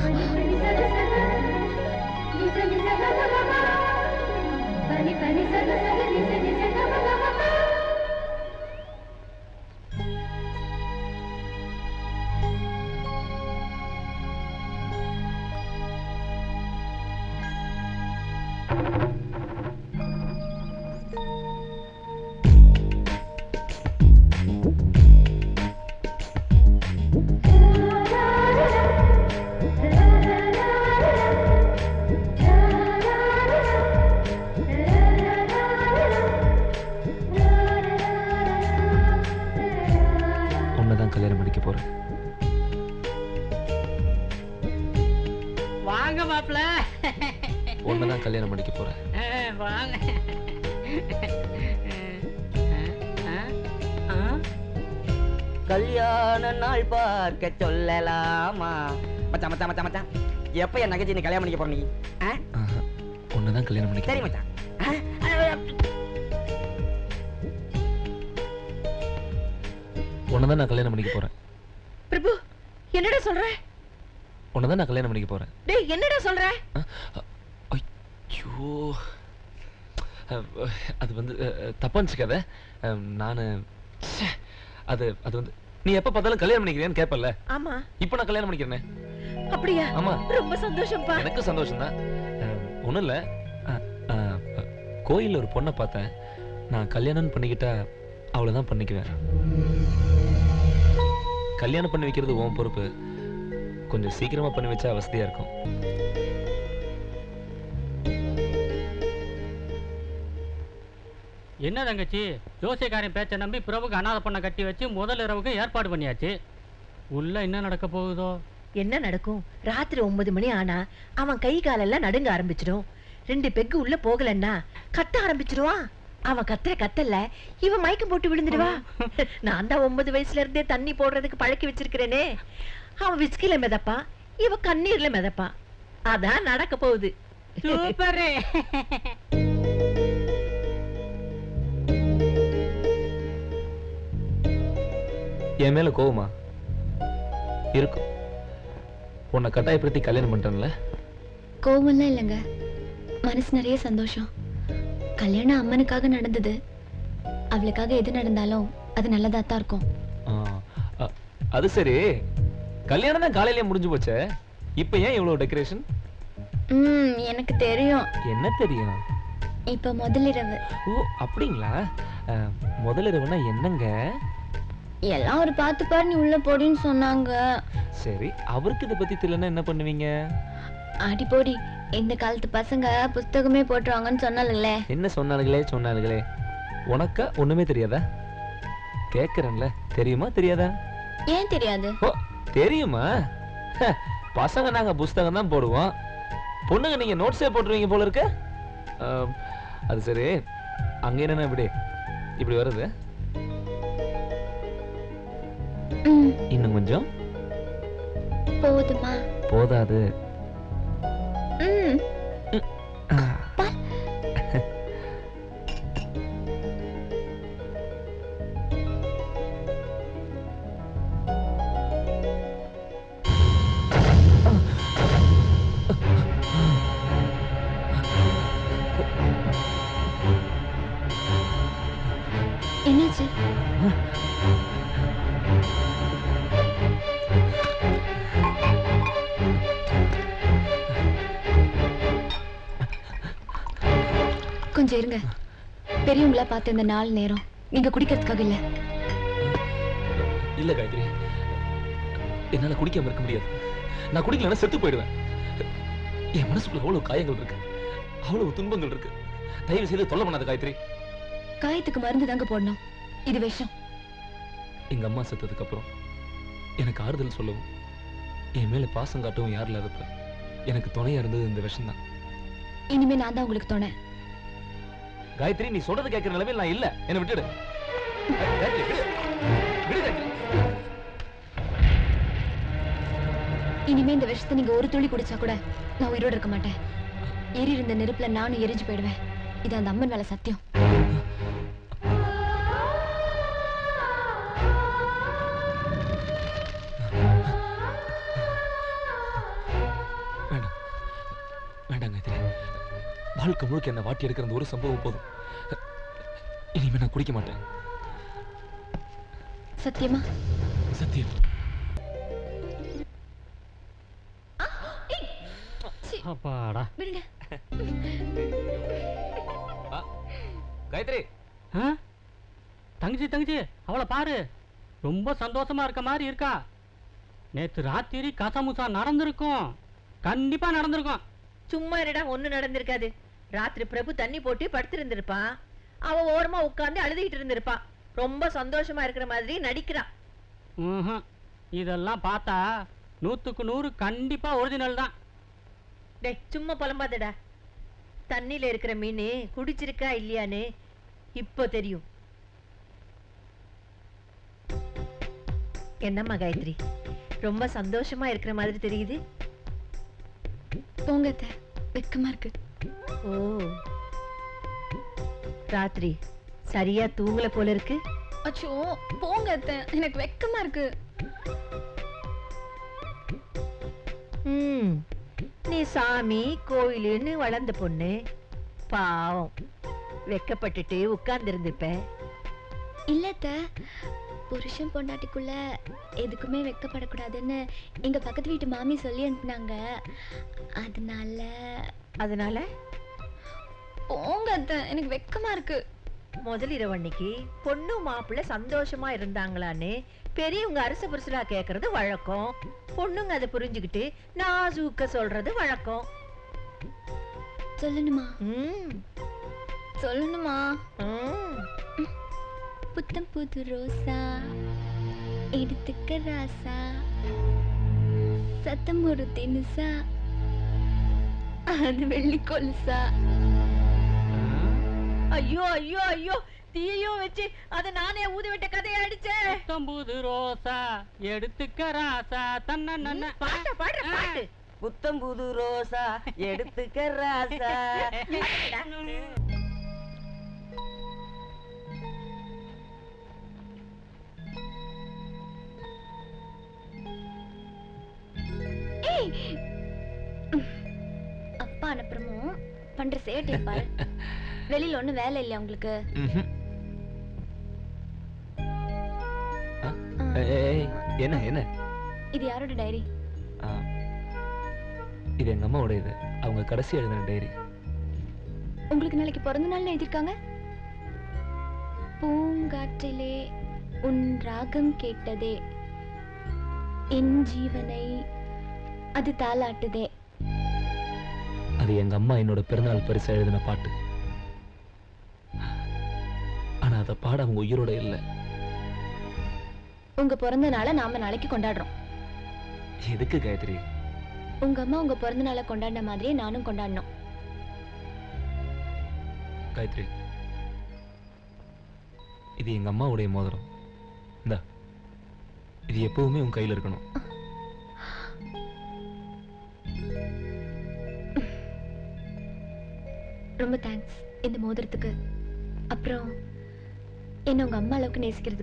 Oh, my God. வாங்க மாப்பிள. உன்னை தான் கல்யாணம் பண்ணிக்க போறேன். வாங்க. கல்யாண நாள் பார்க்க சொல்லலாமா? மச்சான் மச்சான் மச்சான் மச்சான். எப்ப என் நகைச்சி நீ கல்யாணம் பண்ணிக்க போற நீ? ஆ? உன்னை தான் கல்யாணம் பண்ணிக்க சரி. மச்சான் ஆ? உன்னை தான் நான் கல்யாணம் பண்ணிக்க போறேன். பிரபு என்னடா சொல்ற? உன்னை தான் நான் கல்யாணம் பண்ணிக்க போறேன். டேய் என்னடா சொல்ற? ஐயோ. அது வந்து தப்பா நினச்சிக்காத. நான் அது அது வந்து நீ எப்ப பார்த்தாலும் கல்யாணம் பண்ணிக்கிறியான்னு கேட்பல ஆமா. இப்போ நான் கல்யாணம் பண்ணிக்கிறேனே. அப்படியா? ஆமா. ரொம்ப சந்தோஷம்ப்பா. எனக்கு சந்தோஷம் தான் ஒன்றும் இல்லை. கோயிலில் ஒரு பொண்ணை பார்த்தேன். நான் கல்யாணம் பண்ணிக்கிட்டா அவளை தான் பண்ணிக்குவேன். கல்யாணம் பண்ணி வைக்கிறது உன் பொறுப்பு. கொஞ்சம் சீக்கிரமா பண்ணி வச்சா வசதியா இருக்கும். என்ன தங்கச்சி? ஜோசியக்காரன் பேச்சை நம்பி பிரபுக்கு அனாதை பொண்ணை கட்டி வச்சு முதல் இரவுக்கு ஏற்பாடு பண்ணியாச்சு. உள்ள என்ன நடக்க போகுதோ? என்ன நடக்கும்? ராத்திரி ஒன்பது மணி ஆனா அவன் கை காலெல்லாம் நடுங்க ஆரம்பிச்சிடும். ரெண்டு பெக்கு உள்ள போகலன்னா கத்த ஆரம்பிச்சிடுவான் அவன் கத்துற கத்தல்ல இவன் மயக்கம் போட்டு விழுந்துடுவா. நான் தான் ஒன்பது வயசுல இருந்தே தண்ணி போடுறதுக்கு பழக்கி வச்சிருக்கிறேனே. அவன் விஸ்கில மிதப்பான் இவ கண்ணீர்ல மிதப்பான் அதான் நடக்க போகுது. சூப்பரு. என் மேல கோவமா? இருக்கும் உன்னை கட்டாயப்படுத்தி கல்யாணம் பண்ணிட்டேன்ல? கோவம்லாம் இல்லைங்க. மனசு நிறைய சந்தோஷம். கல்யாணம் அம்மனுக்காக நடந்தது. அவளுக்காக எது நடந்தாலும் அது நல்லதா தான் இருக்கும் அது சரி. கல்யாணம் தான் காலையிலேயே முடிஞ்சு போச்சே. இப்போ ஏன் இவ்வளவு டெக்கரேஷன் ம் எனக்கு தெரியும். என்ன தெரியும்? இப்ப முதலிரவு. ஓ அப்படிங்களா? அ, முதலிரவுனா என்னங்க? எல்லாம் ஒரு பார்த்து பாரு நீ உள்ள போடின்னு சொன்னாங்க. சரி அவருக்கு இதை பத்தி தெரியலன்னா என்ன பண்ணுவீங்க? அடி போடி இந்த காலத்து பசங்க புஸ்தகமே போட்டுருவாங்கன்னு சொன்னாலுங்களே என்ன சொன்னானுங்களே சொன்னானுங்களே உனக்கா ஒண்ணுமே தெரியாதா? கேக்குறேன்ல தெரியுமா தெரியாதா? ஏன் தெரியாது? ஓ தெரியுமா? பசங்க நாங்க புஸ்தகம் தான் போடுவோம். பொண்ணுங்க நீங்க நோட்ஸே போட்டுருவீங்க போல இருக்க. அது சரி. அங்க என்னென்ன இப்படி? இப்படி வருது? இன்னும் கொஞ்சம்? போதுமா? போதாது. என்னாச்சு கொஞ்சம் இருங்க. பெரியவங்களா பார்த்த இந்த நாலு நேரம். நீங்க குடிக்கிறதுக்காக இல்ல. இல்ல காயத்ரி. என்னால குடிக்காம இருக்க முடியாது. நான் குடிக்கலன்னா செத்து போயிடுவேன். என் மனசுக்குள்ள அவ்வளவு காயங்கள் இருக்கு. அவ்வளவு துன்பங்கள் இருக்கு. தயவு செய்து தொல்லை பண்ணாத காயத்ரி. காயத்துக்கு மருந்து தாங்க போடணும். இது விஷம். எங்க அம்மா செத்ததுக்கு அப்புறம் எனக்கு ஆறுதல் சொல்லவும் என் மேல பாசம் காட்டவும் யார் இல்லாதப்ப எனக்கு துணையா இருந்தது இந்த விஷம் தான் இனிமே நான் தான் உங்களுக்கு துணை. காயத்ரி நீ சொல்றது கேட்கிற நிலைமையில் நான் இல்ல. என்ன விட்டுடு. இனிமே இந்த விஷத்தை நீங்க ஒரு துளி குடிச்சா கூட நான் உயிரோட இருக்க மாட்டேன். ஏறி இருந்த நெருப்புல நானும் எரிஞ்சு போயிடுவேன். இது அந்த அம்மன் மேல சத்தியம். வேண்டாம் வேண்டாம் இதில் வாழ்க்கை முழுக்க என்னை வாட்டி எடுக்கிற அந்த ஒரு சம்பவம் போதும். இனிமேல் நான் குடிக்க மாட்டேன். சத்தியமா? சத்தியம். அப்பாடா. விடுங்க. காயத்ரி. தங்கச்சி தங்கச்சி அவளை பாரு. ரொம்ப சந்தோஷமா இருக்க மாதிரி இருக்கா. நேற்று ராத்திரி கசமுசா நடந்திருக்கும். கண்டிப்பா நடந்திருக்கும். சும்மா இருடா ஒண்ணு நடந்திருக்காது. ராத்திரி பிரபு தண்ணி போட்டு படுத்திருந்திருப்பான் அவ ஓரமா உட்கார்ந்து அழுதுகிட்டு இருந்திருப்பான் ரொம்ப சந்தோஷமா இருக்கிற மாதிரி நடிக்கிறான். இதெல்லாம் பார்த்தா நூத்துக்கு நூறு கண்டிப்பா ஒரிஜினல் தான். டேய் சும்மா புலம்பாதடா. தண்ணியில இருக்கிற மீன் குடிச்சிருக்கா இல்லையான்னு இப்போ தெரியும். என்னம்மா காயத்ரி? ரொம்ப சந்தோஷமா இருக்கிற மாதிரி தெரியுது. போங்க அத்தை வெக்கமா இருக்கு. ஓ. ராத்திரி சரியா தூங்கல போல இருக்கு? அச்சோ போங்க அத்தை. எனக்கு வெக்கமா இருக்கு. ம். நீ சாமி கோயிலுன்னு வளர்ந்த பொண்ணு. பாவம். வெக்கப்பட்டுட்டு உட்கார்ந்து இருந்திருப்ப இல்ல அத்தை. புருஷன் பொண்டாட்டிக்குள்ள எதுக்குமே வெக்கப்படக்கூடாதுன்னு எங்க பக்கத்து வீட்டு மாமி சொல்லி அனுப்புனாங்க. அதனால அதனால? போங்க அத்தை எனக்கு வெக்கமா இருக்கு. முதலிரவு அன்னைக்கு பொண்ணு மாப்பிள்ளை சந்தோஷமா இருந்தாங்களான்னு பெரியவங்க அரச புருஷலா கேக்குறது வழக்கம். பொண்ணுங்க அதை புரிஞ்சுக்கிட்டு நாசூக்க சொல்றது வழக்கம். சொல்லணுமா? சொல்லணுமா. புத்தம் புது ரோசா எடுத்துக்க ராசா சத்தம் ஒரு தினுசா அது வெள்ளி கொலுசா. ஐயோ ஐயோ ஐயோ தீயையும் வச்சு அதை நானே ஊதி விட்ட கதையை அடிச்சேன் புத்தம்புது ரோசா எடுத்துக்க ராசா தன்ன பாட்ட பாடுற பாட்டு. புத்தம் புது ரோசா எடுத்துக்க ராசா. அப்பா அனுப்புறமும் பண்ற சேட்டை பாரு. வெளியில ஒண்ணும் வேலை இல்லையா உங்களுக்கு? என்ன என்ன? இது யாரோட டைரி. இது எங்க அம்மாவோட இது. அவங்க கடைசி எழுதின டைரி உங்களுக்கு நாளைக்கு பிறந்த நாள் எழுதியிருக்காங்க? பூங்காற்றிலே உன் ராகம் கேட்டதே. என் ஜீவனை அது தாலாட்டுதே அது எங்க அம்மா என்னோட பிறந்தநாள் பரிசா எழுதின பாட்டு. ஆனா அதை பாட அவங்க உயிரோட இல்லை. உங்க பிறந்த நாளை நாம நாளைக்கு கொண்டாடுறோம். எதுக்கு காயத்ரி? உங்க அம்மா உங்க பிறந்த நாளை கொண்டாடின மாதிரியே நானும் கொண்டாடணும். காயத்ரி இது எங்க அம்மாவுடைய மோதிரம். இந்தா இது எப்பவுமே உன் கையில இருக்கணும். ரொம்ப தேங்க்ஸ் இந்த மோதிரத்துக்கு. அப்புறம் என்ன உங்க அம்மா அளவுக்கு நேசிக்கிறதுக்கு?